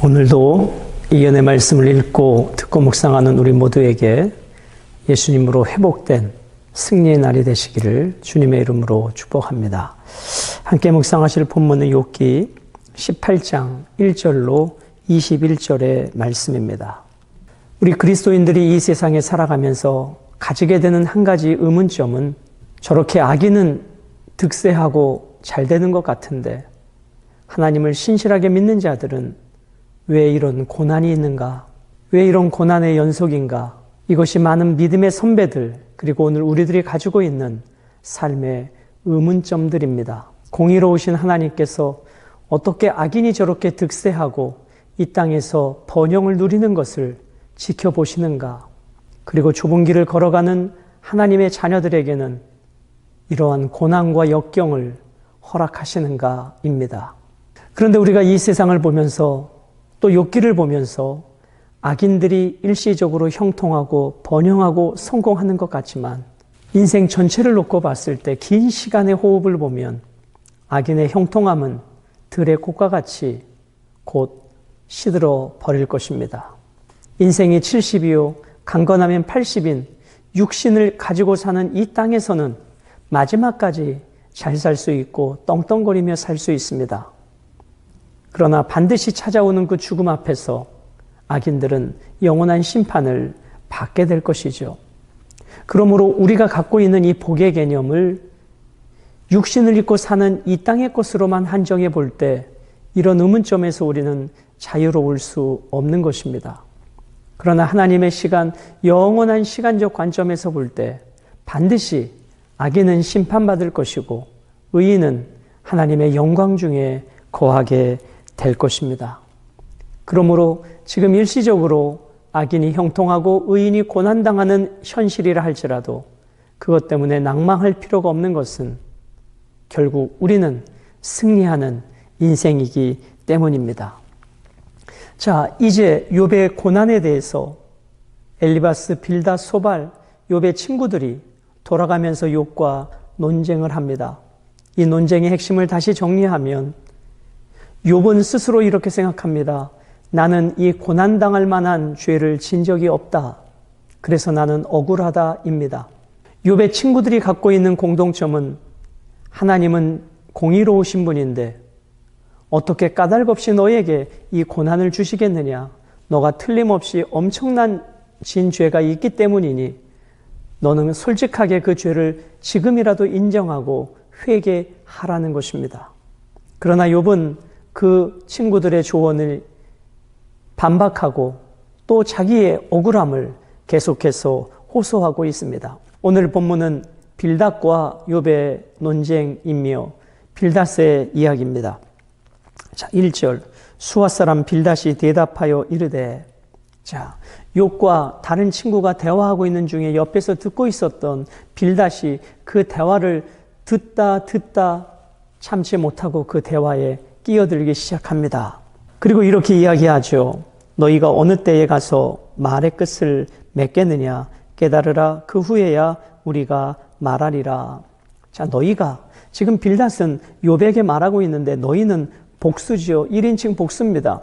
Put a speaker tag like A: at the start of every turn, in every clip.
A: 오늘도 이연의 말씀을 읽고 듣고 묵상하는 우리 모두에게 예수님으로 회복된 승리의 날이 되시기를 주님의 이름으로 축복합니다. 함께 묵상하실 본문은 욥기 18장 1절로 21절의 말씀입니다. 우리 그리스도인들이 이 세상에 살아가면서 가지게 되는 한 가지 의문점은 저렇게 악인은 득세하고 잘 되는 것 같은데 하나님을 신실하게 믿는 자들은 왜 이런 고난이 있는가? 왜 이런 고난의 연속인가? 이것이 많은 믿음의 선배들, 그리고 오늘 우리들이 가지고 있는 삶의 의문점들입니다. 공의로우신 하나님께서 어떻게 악인이 저렇게 득세하고 이 땅에서 번영을 누리는 것을 지켜보시는가? 그리고 좁은 길을 걸어가는 하나님의 자녀들에게는 이러한 고난과 역경을 허락하시는가입니다. 그런데 우리가 이 세상을 보면서 또 욥기를 보면서 악인들이 일시적으로 형통하고 번영하고 성공하는 것 같지만 인생 전체를 놓고 봤을 때 긴 시간의 호흡을 보면 악인의 형통함은 들의 꽃과 같이 곧 시들어 버릴 것입니다. 인생이 70이요, 강건하면 80인 육신을 가지고 사는 이 땅에서는 마지막까지 잘 살 수 있고 떵떵거리며 살 수 있습니다. 그러나 반드시 찾아오는 그 죽음 앞에서 악인들은 영원한 심판을 받게 될 것이죠. 그러므로 우리가 갖고 있는 이 복의 개념을 육신을 입고 사는 이 땅의 것으로만 한정해 볼 때 이런 의문점에서 우리는 자유로울 수 없는 것입니다. 그러나 하나님의 시간, 영원한 시간적 관점에서 볼 때 반드시 악인은 심판받을 것이고 의인은 하나님의 영광 중에 거하게 될 것입니다. 그러므로 지금 일시적으로 악인이 형통하고 의인이 고난당하는 현실이라 할지라도 그것 때문에 낭망할 필요가 없는 것은 결국 우리는 승리하는 인생이기 때문입니다. 자, 이제 욥의 고난에 대해서 엘리바스, 빌다, 소발, 욥의 친구들이 돌아가면서 욥과 논쟁을 합니다. 이 논쟁의 핵심을 다시 정리하면 욥은 스스로 이렇게 생각합니다. 나는 이 고난 당할 만한 죄를 진 적이 없다. 그래서 나는 억울하다입니다. 욥의 친구들이 갖고 있는 공동점은 하나님은 공의로우신 분인데 어떻게 까닭 없이 너에게 이 고난을 주시겠느냐? 너가 틀림없이 엄청난 진 죄가 있기 때문이니 너는 솔직하게 그 죄를 지금이라도 인정하고 회개하라는 것입니다. 그러나 욥은 그 친구들의 조언을 반박하고 또 자기의 억울함을 계속해서 호소하고 있습니다. 오늘 본문은 빌닷과 욥의 논쟁이며 빌닷의 이야기입니다. 자, 1절. 수아 사람 빌닷이 대답하여 이르되 자, 욥과 다른 친구가 대화하고 있는 중에 옆에서 듣고 있었던 빌닷이 그 대화를 듣다 듣다 참지 못하고 그 대화에 끼어들기 시작합니다. 그리고 이렇게 이야기하죠. 너희가 어느 때에 가서 말의 끝을 맺겠느냐 깨달으라 그 후에야 우리가 말하리라. 자, 너희가 지금 빌닷은 요백에 말하고 있는데 너희는 복수지요. 1인칭 복수입니다.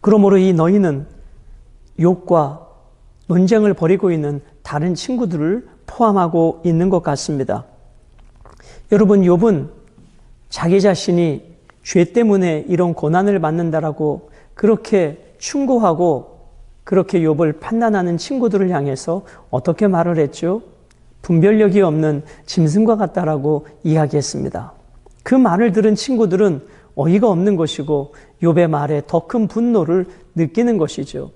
A: 그러므로 이 너희는 욕과 논쟁을 벌이고 있는 다른 친구들을 포함하고 있는 것 같습니다. 여러분, 욥은 자기 자신이 죄 때문에 이런 고난을 받는다라고 그렇게 충고하고 그렇게 욥을 판단하는 친구들을 향해서 어떻게 말을 했죠? 분별력이 없는 짐승과 같다라고 이야기했습니다. 그 말을 들은 친구들은 어이가 없는 것이고 욥의 말에 더 큰 분노를 느끼는 것이죠.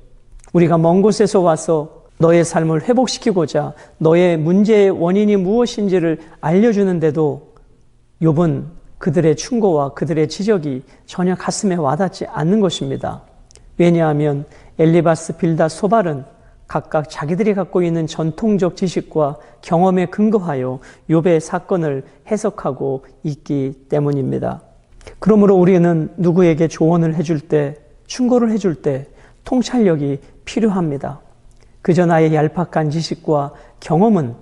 A: 우리가 먼 곳에서 와서 너의 삶을 회복시키고자 너의 문제의 원인이 무엇인지를 알려주는데도 욥은 그들의 충고와 그들의 지적이 전혀 가슴에 와닿지 않는 것입니다. 왜냐하면 엘리바스, 빌다, 소발은 각각 자기들이 갖고 있는 전통적 지식과 경험에 근거하여 욥의 사건을 해석하고 있기 때문입니다. 그러므로 우리는 누구에게 조언을 해줄 때, 충고를 해줄 때 통찰력이 필요합니다. 그저 나의 얄팍한 지식과 경험은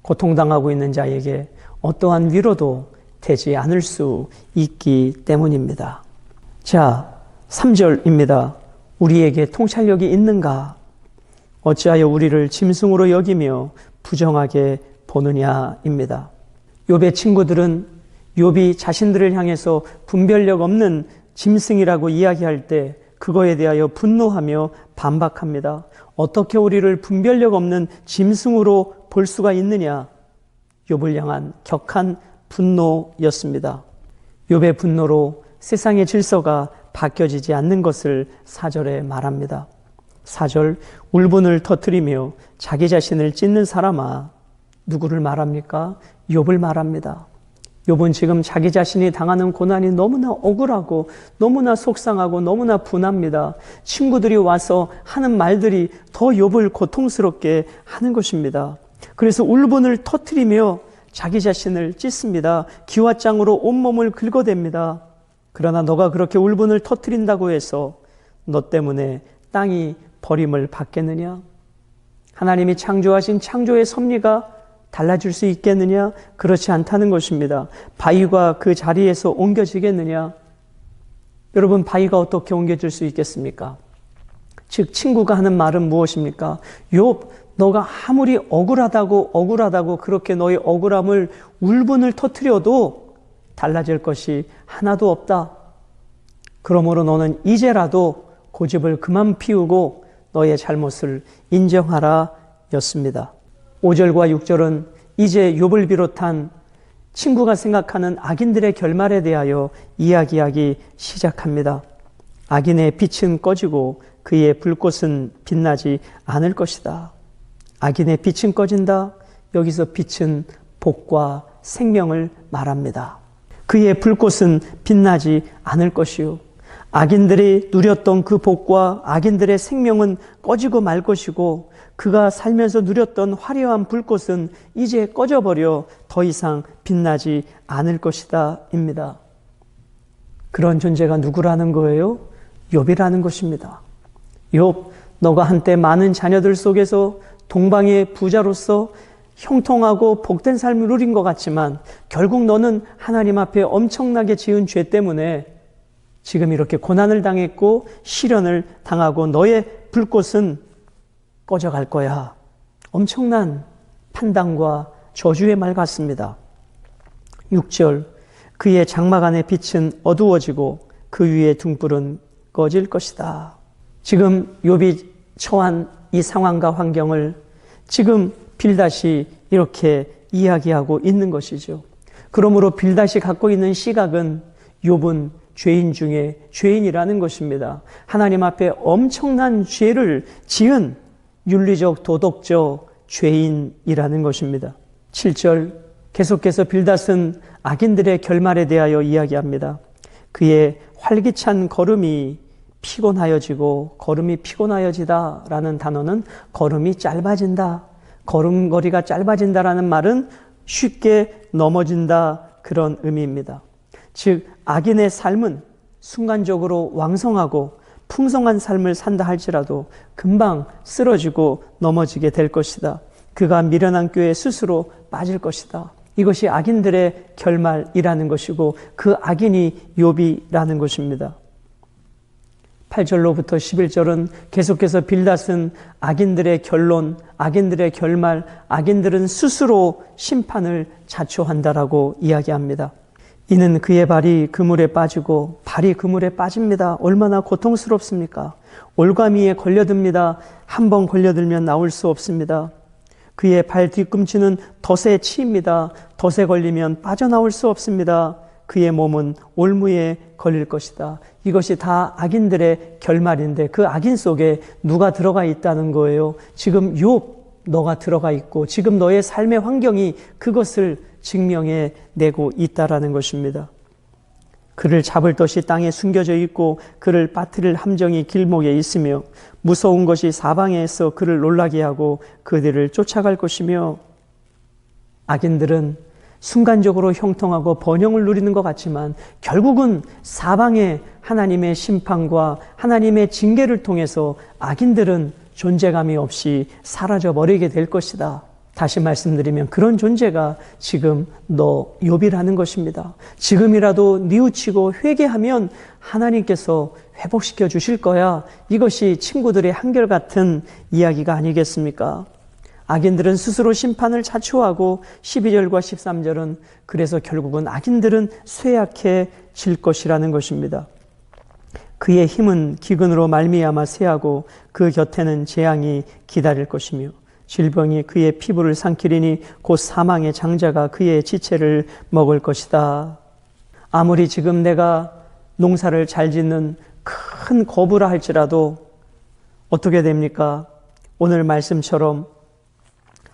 A: 고통당하고 있는 자에게 어떠한 위로도 되지 않을 수 있기 때문입니다. 자, 3절입니다. 우리에게 통찰력이 있는가? 어찌하여 우리를 짐승으로 여기며 부정하게 보느냐입니다. 욥의 친구들은 욥이 자신들을 향해서 분별력 없는 짐승이라고 이야기할 때 그거에 대하여 분노하며 반박합니다. 어떻게 우리를 분별력 없는 짐승으로 볼 수가 있느냐? 욥을 향한 격한 분노였습니다. 욥의 분노로 세상의 질서가 바뀌어지지 않는 것을 사절에 말합니다. 사절 울분을 터뜨리며 자기 자신을 찢는 사람아 누구를 말합니까? 욥을 말합니다. 욥은 지금 자기 자신이 당하는 고난이 너무나 억울하고 너무나 속상하고 너무나 분합니다. 친구들이 와서 하는 말들이 더 욥을 고통스럽게 하는 것입니다. 그래서 울분을 터뜨리며 자기 자신을 찢습니다. 기와장으로 온몸을 긁어댑니다. 그러나 너가 그렇게 울분을 터뜨린다고 해서 너 때문에 땅이 버림을 받겠느냐? 하나님이 창조하신 창조의 섭리가 달라질 수 있겠느냐? 그렇지 않다는 것입니다. 바위가 그 자리에서 옮겨지겠느냐? 여러분, 바위가 어떻게 옮겨질 수 있겠습니까? 즉, 친구가 하는 말은 무엇입니까? 욥, 너가 아무리 억울하다고, 억울하다고 그렇게 너의 억울함을 울분을 터뜨려도 달라질 것이 하나도 없다. 그러므로 너는 이제라도 고집을 그만 피우고 너의 잘못을 인정하라 였습니다. 5절과 6절은 이제 욥을 비롯한 친구가 생각하는 악인들의 결말에 대하여 이야기하기 시작합니다. 악인의 빛은 꺼지고 그의 불꽃은 빛나지 않을 것이다. 악인의 빛은 꺼진다. 여기서 빛은 복과 생명을 말합니다. 그의 불꽃은 빛나지 않을 것이요. 악인들이 누렸던 그 복과 악인들의 생명은 꺼지고 말 것이고 그가 살면서 누렸던 화려한 불꽃은 이제 꺼져버려 더 이상 빛나지 않을 것이다. 입니다. 그런 존재가 누구라는 거예요? 욥이라는 것입니다. 욥, 너가 한때 많은 자녀들 속에서 동방의 부자로서 형통하고 복된 삶을 누린 것 같지만 결국 너는 하나님 앞에 엄청나게 지은 죄 때문에 지금 이렇게 고난을 당했고 시련을 당하고 너의 불꽃은 꺼져갈 거야. 엄청난 판단과 저주의 말 같습니다. 6절 그의 장막 안의 빛은 어두워지고 그 위에 등불은 꺼질 것이다. 지금 욥이 처한 이 상황과 환경을 지금 빌다시 이렇게 이야기하고 있는 것이죠. 그러므로 빌다시 갖고 있는 시각은 욥은 죄인 중에 죄인이라는 것입니다. 하나님 앞에 엄청난 죄를 지은 윤리적 도덕적 죄인이라는 것입니다. 7절 계속해서 빌닷은 악인들의 결말에 대하여 이야기합니다. 그의 활기찬 걸음이 피곤하여지고 걸음이 피곤하여지다라는 단어는 걸음이 짧아진다. 걸음거리가 짧아진다라는 말은 쉽게 넘어진다 그런 의미입니다. 즉 악인의 삶은 순간적으로 왕성하고 풍성한 삶을 산다 할지라도 금방 쓰러지고 넘어지게 될 것이다. 그가 미련한 꾀에 스스로 빠질 것이다. 이것이 악인들의 결말이라는 것이고 그 악인이 욥이라는 것입니다. 8절로부터 11절은 계속해서 빌닷은 악인들의 결론, 악인들의 결말, 악인들은 스스로 심판을 자초한다라고 이야기합니다. 이는 그의 발이 그물에 빠지고 발이 그물에 빠집니다. 얼마나 고통스럽습니까? 올가미에 걸려듭니다. 한 번 걸려들면 나올 수 없습니다. 그의 발 뒤꿈치는 덫에 치입니다. 덫에 걸리면 빠져나올 수 없습니다. 그의 몸은 올무에 걸릴 것이다. 이것이 다 악인들의 결말인데 그 악인 속에 누가 들어가 있다는 거예요. 지금 욥 너가 들어가 있고 지금 너의 삶의 환경이 그것을 증명해 내고 있다라는 것입니다. 그를 잡을 것이 땅에 숨겨져 있고 그를 빠뜨릴 함정이 길목에 있으며 무서운 것이 사방에서 그를 놀라게 하고 그들을 쫓아갈 것이며 악인들은 순간적으로 형통하고 번영을 누리는 것 같지만 결국은 사방에 하나님의 심판과 하나님의 징계를 통해서 악인들은 존재감이 없이 사라져 버리게 될 것이다. 다시 말씀드리면 그런 존재가 지금 너 욥이라는 것입니다. 지금이라도 뉘우치고 회개하면 하나님께서 회복시켜 주실 거야. 이것이 친구들의 한결같은 이야기가 아니겠습니까? 악인들은 스스로 심판을 자초하고 12절과 13절은 그래서 결국은 악인들은 쇠약해질 것이라는 것입니다. 그의 힘은 기근으로 말미암아 쇠하고 그 곁에는 재앙이 기다릴 것이며 질병이 그의 피부를 삼키리니 곧 사망의 장자가 그의 지체를 먹을 것이다. 아무리 지금 내가 농사를 잘 짓는 큰 거부라 할지라도 어떻게 됩니까? 오늘 말씀처럼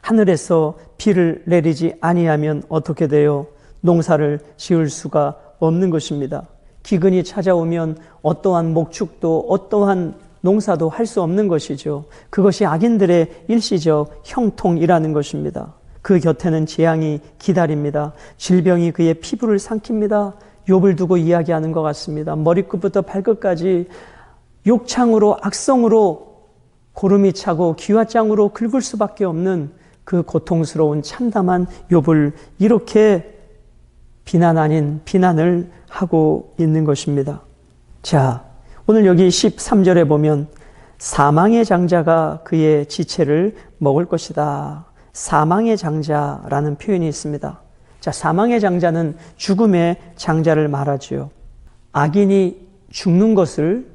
A: 하늘에서 비를 내리지 아니하면 어떻게 돼요? 농사를 지을 수가 없는 것입니다. 기근이 찾아오면 어떠한 목축도 어떠한 농사도 할 수 없는 것이죠. 그것이 악인들의 일시적 형통이라는 것입니다. 그 곁에는 재앙이 기다립니다. 질병이 그의 피부를 삼킵니다. 욕을 두고 이야기하는 것 같습니다. 머리끝부터 발끝까지 욕창으로 악성으로 고름이 차고 기와장으로 긁을 수밖에 없는 그 고통스러운 참담한 욥을 이렇게 비난 아닌 비난을 하고 있는 것입니다. 자, 오늘 여기 13절에 보면 사망의 장자가 그의 지체를 먹을 것이다. 사망의 장자라는 표현이 있습니다. 자, 사망의 장자는 죽음의 장자를 말하지요. 악인이 죽는 것을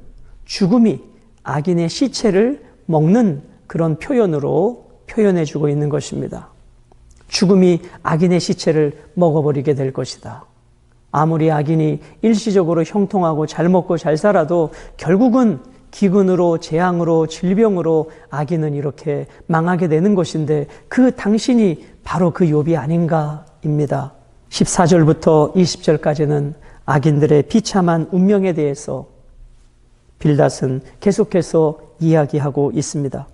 A: 죽음이 악인의 시체를 먹는 그런 표현으로 표현해 주고 있는 것입니다. 죽음이 악인의 시체를 먹어버리게 될 것이다. 아무리 악인이 일시적으로 형통하고 잘 먹고 잘 살아도 결국은 기근으로 재앙으로 질병으로 악인은 이렇게 망하게 되는 것인데 그 당신이 바로 그 욥이 아닌가입니다. 14절부터 20절까지는 악인들의 비참한 운명에 대해서 빌닷은 계속해서 이야기하고 있습니다.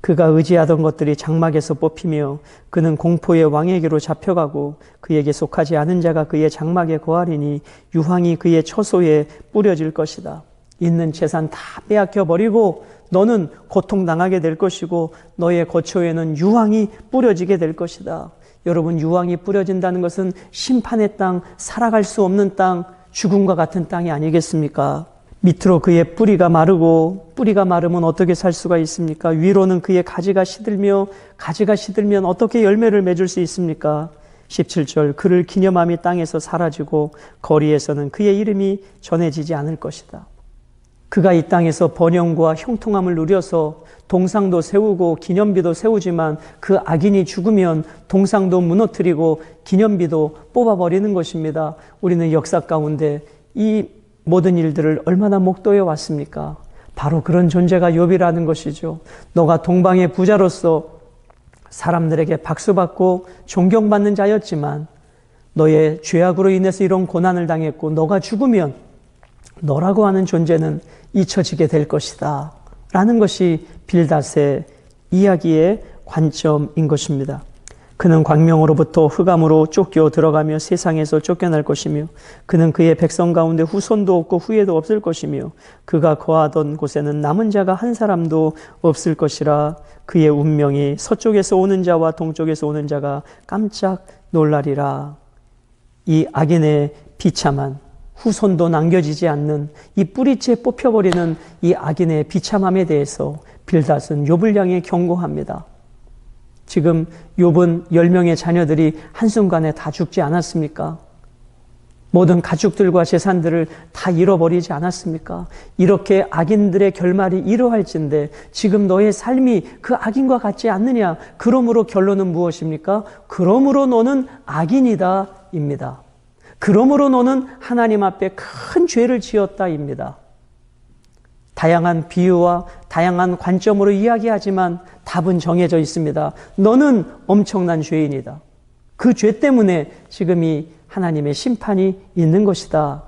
A: 그가 의지하던 것들이 장막에서 뽑히며 그는 공포의 왕에게로 잡혀가고 그에게 속하지 않은 자가 그의 장막에 거하리니 유황이 그의 처소에 뿌려질 것이다. 있는 재산 다 빼앗겨 버리고 너는 고통당하게 될 것이고 너의 거처에는 유황이 뿌려지게 될 것이다. 여러분 유황이 뿌려진다는 것은 심판의 땅, 살아갈 수 없는 땅, 죽음과 같은 땅이 아니겠습니까? 밑으로 그의 뿌리가 마르고 뿌리가 마르면 어떻게 살 수가 있습니까? 위로는 그의 가지가 시들며 가지가 시들면 어떻게 열매를 맺을 수 있습니까? 17절 그를 기념함이 땅에서 사라지고 거리에서는 그의 이름이 전해지지 않을 것이다. 그가 이 땅에서 번영과 형통함을 누려서 동상도 세우고 기념비도 세우지만 그 악인이 죽으면 동상도 무너뜨리고 기념비도 뽑아버리는 것입니다. 우리는 역사 가운데 이 모든 일들을 얼마나 목도해 왔습니까? 바로 그런 존재가 욥이라는 것이죠. 너가 동방의 부자로서 사람들에게 박수받고 존경받는 자였지만 너의 죄악으로 인해서 이런 고난을 당했고 너가 죽으면 너라고 하는 존재는 잊혀지게 될 것이다. 라는 것이 빌닷의 이야기의 관점인 것입니다. 그는 광명으로부터 흑암으로 쫓겨 들어가며 세상에서 쫓겨날 것이며 그는 그의 백성 가운데 후손도 없고 후예도 없을 것이며 그가 거하던 곳에는 남은 자가 한 사람도 없을 것이라 그의 운명이 서쪽에서 오는 자와 동쪽에서 오는 자가 깜짝 놀라리라 이 악인의 비참한 후손도 남겨지지 않는 이 뿌리째 뽑혀버리는 이 악인의 비참함에 대해서 빌닷은 향해 경고합니다. 지금 욥은 10명의 자녀들이 한순간에 다 죽지 않았습니까? 모든 가축들과 재산들을 다 잃어버리지 않았습니까? 이렇게 악인들의 결말이 이러할진데 지금 너의 삶이 그 악인과 같지 않느냐? 그러므로 결론은 무엇입니까? 그러므로 너는 악인이다 입니다. 그러므로 너는 하나님 앞에 큰 죄를 지었다 입니다. 다양한 비유와 다양한 관점으로 이야기하지만 답은 정해져 있습니다. 너는 엄청난 죄인이다. 그 죄 때문에 지금 이 하나님의 심판이 있는 것이다.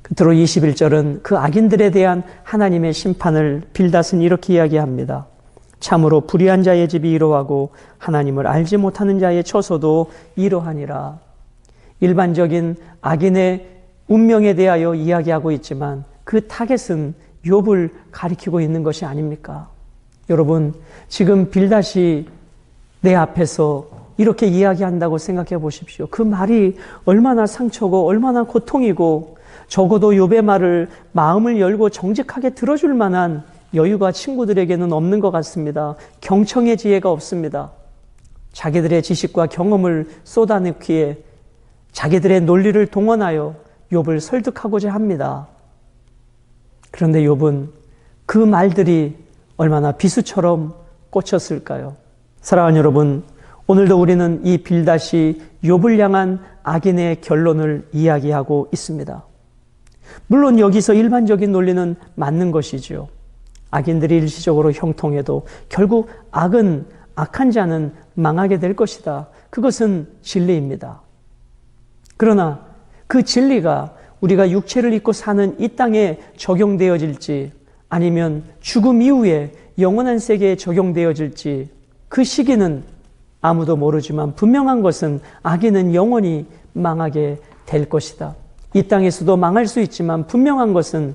A: 끝으로 21절은 그 악인들에 대한 하나님의 심판을 빌닷은 이렇게 이야기합니다. 참으로 불의한 자의 집이 이러하고 하나님을 알지 못하는 자의 처소도 이러하니라. 일반적인 악인의 운명에 대하여 이야기하고 있지만 그 타겟은 욥을 가리키고 있는 것이 아닙니까? 여러분, 지금 빌닷이 내 앞에서 이렇게 이야기한다고 생각해 보십시오. 그 말이 얼마나 상처고 얼마나 고통이고 적어도 욥의 말을 마음을 열고 정직하게 들어줄 만한 여유가 친구들에게는 없는 것 같습니다. 경청의 지혜가 없습니다. 자기들의 지식과 경험을 쏟아넣기에 자기들의 논리를 동원하여 욥을 설득하고자 합니다. 그런데 욥은 그 말들이 얼마나 비수처럼 꽂혔을까요? 사랑하는 여러분, 오늘도 우리는 이 빌다시 욥을 향한 악인의 결론을 이야기하고 있습니다. 물론 여기서 일반적인 논리는 맞는 것이지요. 악인들이 일시적으로 형통해도 결국 악은 악한 자는 망하게 될 것이다. 그것은 진리입니다. 그러나 그 진리가 우리가 육체를 입고 사는 이 땅에 적용되어질지 아니면 죽음 이후에 영원한 세계에 적용되어질지 그 시기는 아무도 모르지만 분명한 것은 악인은 영원히 망하게 될 것이다. 이 땅에서도 망할 수 있지만 분명한 것은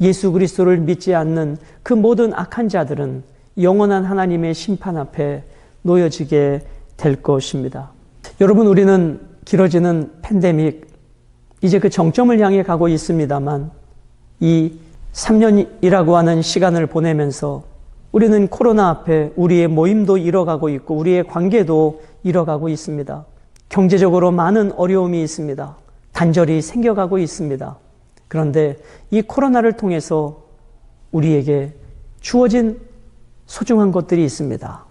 A: 예수 그리스도를 믿지 않는 그 모든 악한 자들은 영원한 하나님의 심판 앞에 놓여지게 될 것입니다. 여러분, 우리는 길어지는 팬데믹, 이제 그 정점을 향해 가고 있습니다만, 이 3년이라고 하는 시간을 보내면서 우리는 코로나 앞에 우리의 모임도 잃어가고 있고, 우리의 관계도 잃어가고 있습니다. 경제적으로 많은 어려움이 있습니다. 단절이 생겨가고 있습니다. 그런데 이 코로나를 통해서 우리에게 주어진 소중한 것들이 있습니다.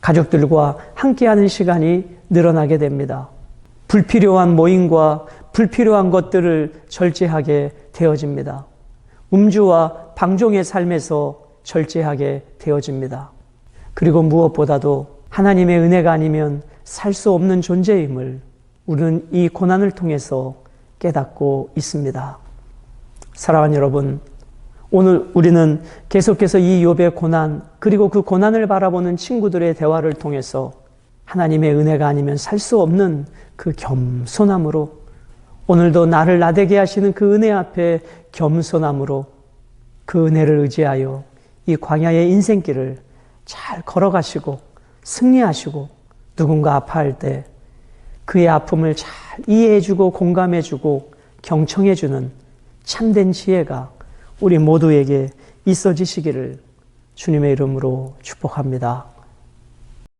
A: 가족들과 함께하는 시간이 늘어나게 됩니다. 불필요한 모임과 불필요한 것들을 절제하게 되어집니다. 음주와 방종의 삶에서 절제하게 되어집니다. 그리고 무엇보다도 하나님의 은혜가 아니면 살 수 없는 존재임을 우리는 이 고난을 통해서 깨닫고 있습니다. 사랑하는 여러분, 오늘 우리는 계속해서 이 욥의 고난 그리고 그 고난을 바라보는 친구들의 대화를 통해서 하나님의 은혜가 아니면 살 수 없는 그 겸손함으로 오늘도 나를 나대게 하시는 그 은혜 앞에 겸손함으로 그 은혜를 의지하여 이 광야의 인생길을 잘 걸어가시고 승리하시고 누군가 아파할 때 그의 아픔을 잘 이해해주고 공감해주고 경청해주는 참된 지혜가 우리 모두에게 있어지시기를 주님의 이름으로 축복합니다.